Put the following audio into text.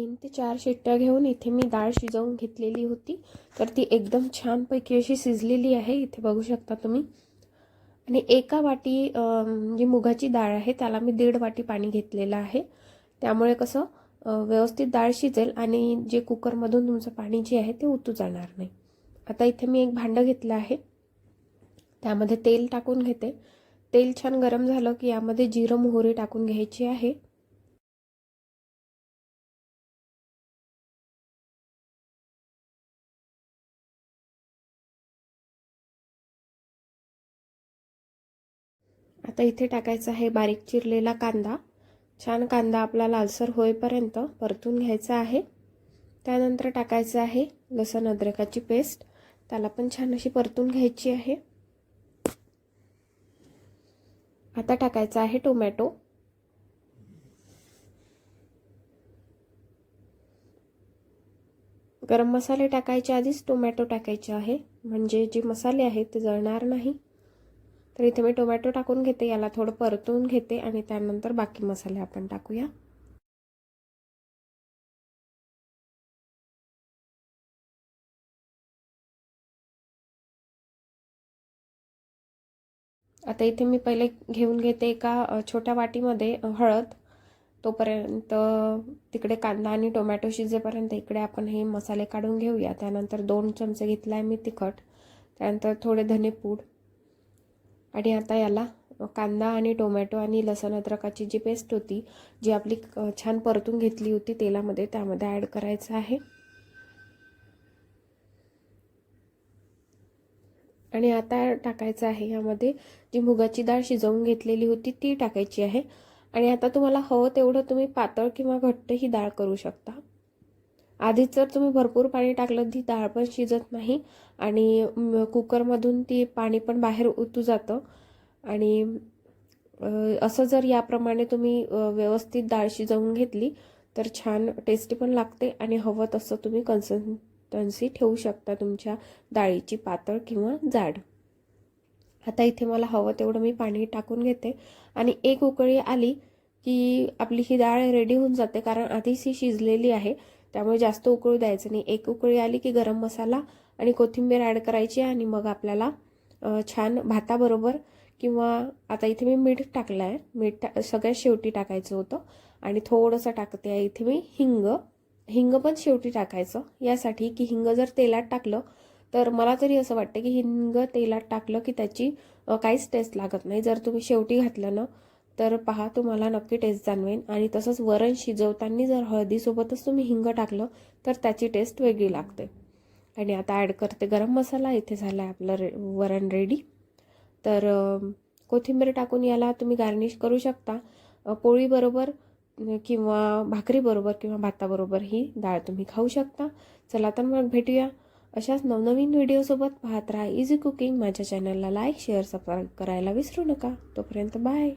तीन ते चार शिट्ट्या घेऊन इथे मी डाळ शिजवून घेतलेली होती. तर ती एकदम छानपैकी अशी शिजलेली आहे. इथे बघू शकता तुम्ही. आणि एका वाटी जी मुगाची डाळ आहे त्याला मी दीड वाटी पाणी घेतलेलं आहे. त्यामुळे कसं व्यवस्थित डाळ शिजेल आणि जे कुकरमधून तुमचं पाणी जे आहे ते उतू जाणार नाही. आता इथे मी एक भांडं घेतलं आहे. त्यामध्ये तेल टाकून घेते. तेल छान गरम झालं की यामध्ये जिरं मोहरी टाकून घ्यायची आहे. आता इथे टाकायचा आहे बारीक चिरलेला कांदा. छान कांदा आपला लालसर होईपर्यंत परतून घ्यायचा आहे. त्यानंतर टाकायचं आहे लसण अद्रकाची पेस्ट. त्याला पण छान अशी परतून घ्यायची आहे. आता टाकायचा आहे टोमॅटो. गरम मसाले टाकायच्या आधीच टोमॅटो टाकायचे आहे. म्हणजे जे मसाले आहेत ते जळणार नाही. तर इथे मी टोमॅटो टाकून घेते याला थोडं परतून घेते आणि त्यानंतर बाकी मसाले आपण टाकूया. आता इथे मी पहिले घेऊन घेते एका छोट्या वाटीमध्ये हळद. तोपर्यंत तिकडे कांदा आणि टोमॅटो शिजेपर्यंत इकडे आपण हे मसाले काढून घेऊया. त्यानंतर दोन चमचे घेतला आहे मी तिखट. त्यानंतर थोडे धनेपूड. आणि आता याला कांदा आणि टोमॅटो आणि लसण अद्रकाची जी पेस्ट होती जी आपली छान परतून घेतली होती तेलामध्ये त्यामध्ये ॲड करायचं आहे. आणि आता टाकायचं आहे यामध्ये जी मुगाची डाळ शिजवून घेतलेली होती ती टाकायची आहे. आणि आता तुम्हाला हवं तेवढं तुम्ही पातळ किंवा घट्ट ही डाळ करू शकता. आधीच जर तुम्ही भरपूर पाणी टाकलं ती डाळ पण शिजत नाही आणि कुकरमधून ती पाणी पण बाहेर उतू जातं. आणि असं जर याप्रमाणे तुम्ही व्यवस्थित डाळ शिजवून घेतली तर छान टेस्टी पण लागते आणि हवं तसं तुम्ही कन्सिस्टन्सी ठेवू शकता तुमच्या डाळीची पातळ किंवा जाड. आता इथे मला हवं तेवढं मी पाणी टाकून घेते. आणि एक उकळी आली की आपली ही डाळ रेडी होऊन जाते कारण आधीच ही शिजलेली आहे. त्यामुळे जास्त उकळू द्यायचं नाही. एक उकळी आली की गरम मसाला आणि कोथिंबीर ॲड करायची आणि मग आपल्याला छान भाताबरोबर किंवा आता इथे मी मीठ टाकलं आहे मीठ टा सगळ्यात शेवटी टाकायचं होतं. आणि थोडंसं टाकते आहे इथे मी हिंग. हिंग पण शेवटी टाकायचं. यासाठी की हिंग जर तेलात टाकलं तर मला तरी असं वाटतं की हिंग तेलात टाकलं की त्याची काहीच टेस्ट लागत नाही. जर तुम्ही शेवटी घातलं ना तर पहा तुम्हाला नक्की टेस्ट जाणवेन. आणि तसंच वरण शिजवताना जर हळदीसोबतच तुम्ही हिंग टाकलं तर त्याची टेस्ट वेगळी लागते. आणि आता ॲड करते गरम मसाला. इथे झाला आहे आपलं रे वरण रेडी तर कोथिंबीर टाकून याला तुम्ही गार्निश करू शकता. पोळीबरोबर किंवा भाकरीबरोबर किंवा भाताबरोबर ही डाळ तुम्ही खाऊ शकता. चला तर मग भेटूया. अशाच नवनवीन व्हिडिओसोबत पाहत राहा इझी कुकिंग माझ्या चॅनलला लाईक शेअर सबस्क्राईब करायला विसरू नका. तोपर्यंत बाय